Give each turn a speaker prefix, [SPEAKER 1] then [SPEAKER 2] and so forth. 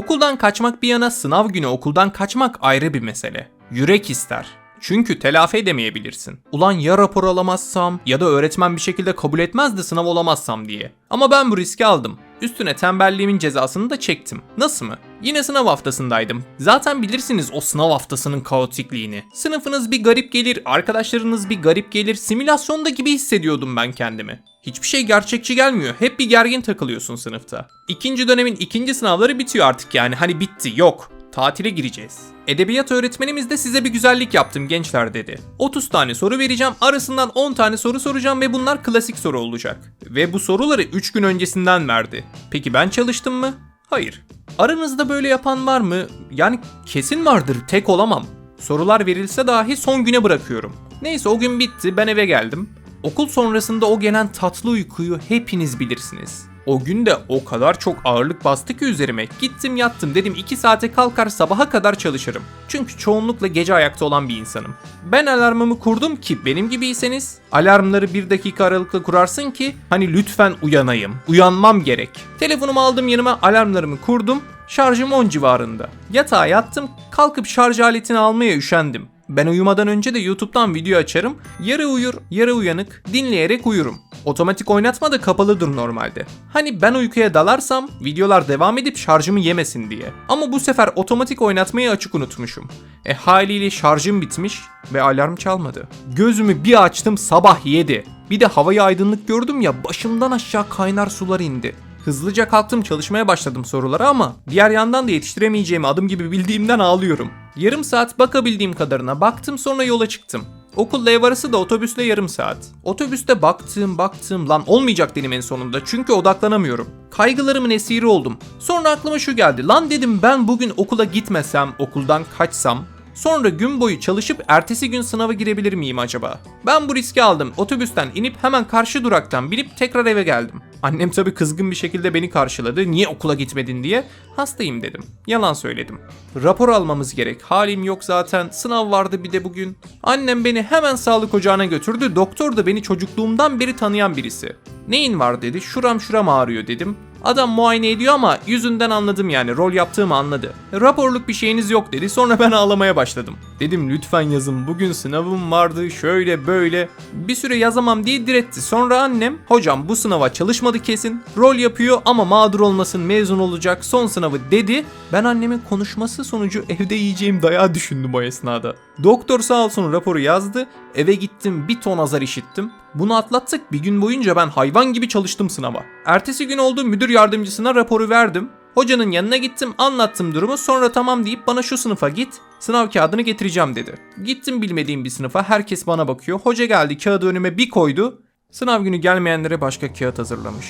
[SPEAKER 1] Okuldan kaçmak bir yana sınav günü okuldan kaçmak ayrı bir mesele. Yürek ister. Çünkü telafi edemeyebilirsin. Ulan ya rapor alamazsam ya da öğretmen bir şekilde kabul etmez de sınav olamazsam diye. Ama ben bu riski aldım. Üstüne tembelliğimin cezasını da çektim. Nasıl mı? Yine sınav haftasındaydım. Zaten bilirsiniz o sınav haftasının kaotikliğini. Sınıfınız bir garip gelir, arkadaşlarınız bir garip gelir. Simülasyonda gibi hissediyordum ben kendimi. Hiçbir şey gerçekçi gelmiyor. Hep bir gergin takılıyorsun sınıfta. İkinci dönemin ikinci sınavları bitiyor artık yani. Hani bitti, yok. Tatile gireceğiz. Edebiyat öğretmenimiz de size bir güzellik yaptım gençler dedi. 30 tane soru vereceğim, arasından 10 tane soru soracağım ve bunlar klasik soru olacak. Ve bu soruları 3 gün öncesinden verdi. Peki ben çalıştım mı? Hayır. Aranızda böyle yapan var mı? Yani kesin vardır, tek olamam. Sorular verilse dahi son güne bırakıyorum. Neyse o gün bitti, ben eve geldim. Okul sonrasında o gelen tatlı uykuyu hepiniz bilirsiniz. O gün de o kadar çok ağırlık bastı ki üzerime. Gittim yattım dedim 2 saate kalkar sabaha kadar çalışırım. Çünkü çoğunlukla gece ayakta olan bir insanım. Ben alarmımı kurdum ki benim gibiyseniz alarmları 1 dakika aralıkla kurarsın ki hani lütfen uyanayım. Uyanmam gerek. Telefonumu aldım yanıma alarmlarımı kurdum. Şarjım 10 civarında. Yatağa yattım kalkıp şarj aletini almaya üşendim. Ben uyumadan önce de YouTube'dan video açarım. Yarı uyur, yarı uyanık, dinleyerek uyurum. Otomatik oynatma da kapalıdır normalde. Hani ben uykuya dalarsam videolar devam edip şarjımı yemesin diye. Ama bu sefer otomatik oynatmayı açık unutmuşum. E haliyle şarjım bitmiş ve alarm çalmadı. Gözümü bir açtım sabah 7. Bir de havayı aydınlık gördüm ya başımdan aşağı kaynar sular indi. Hızlıca kalktım çalışmaya başladım sorulara ama diğer yandan da yetiştiremeyeceğimi adım gibi bildiğimden ağlıyorum. Yarım saat bakabildiğim kadarına baktım sonra yola çıktım. Okulla ev da otobüsle yarım saat. Otobüste baktım baktım lan olmayacak dedim en sonunda çünkü odaklanamıyorum. Kaygılarımın esiri oldum. Sonra aklıma şu geldi. Lan dedim ben bugün okula gitmesem, okuldan kaçsam Sonra gün boyu çalışıp ertesi gün sınava girebilir miyim acaba? Ben bu riski aldım. Otobüsten inip hemen karşı duraktan binip tekrar eve geldim. Annem tabii kızgın bir şekilde beni karşıladı. Niye okula gitmedin diye. Hastayım dedim. Yalan söyledim. Rapor almamız gerek. Halim yok zaten. Sınav vardı bir de bugün. Annem beni hemen sağlık ocağına götürdü. Doktor da beni çocukluğumdan beri tanıyan birisi. Neyin var dedi. Şuram şuram ağrıyor dedim. Adam muayene ediyor ama yüzünden anladım yani rol yaptığımı anladı. Raporluk bir şeyiniz yok dedi sonra ben ağlamaya başladım. Dedim lütfen yazın bugün sınavım vardı şöyle böyle. Bir süre yazamam diye diretti. Sonra annem hocam bu sınava çalışmadı kesin. Rol yapıyor ama mağdur olmasın mezun olacak son sınavı dedi. Ben annemin konuşması sonucu evde yiyeceğim dayağı düşündüm o esnada. Doktor sağ olsun raporu yazdı. Eve gittim bir ton azar işittim. Bunu atlattık bir gün boyunca ben hayvan gibi çalıştım sınava. Ertesi gün oldu müdür yardımcısına raporu verdim. Hocanın yanına gittim anlattım durumu sonra tamam deyip bana şu sınıfa git sınav kağıdını getireceğim dedi. Gittim bilmediğim bir sınıfa herkes bana bakıyor. Hoca geldi kağıdı önüme bir koydu. Sınav günü gelmeyenlere başka kağıt hazırlamış.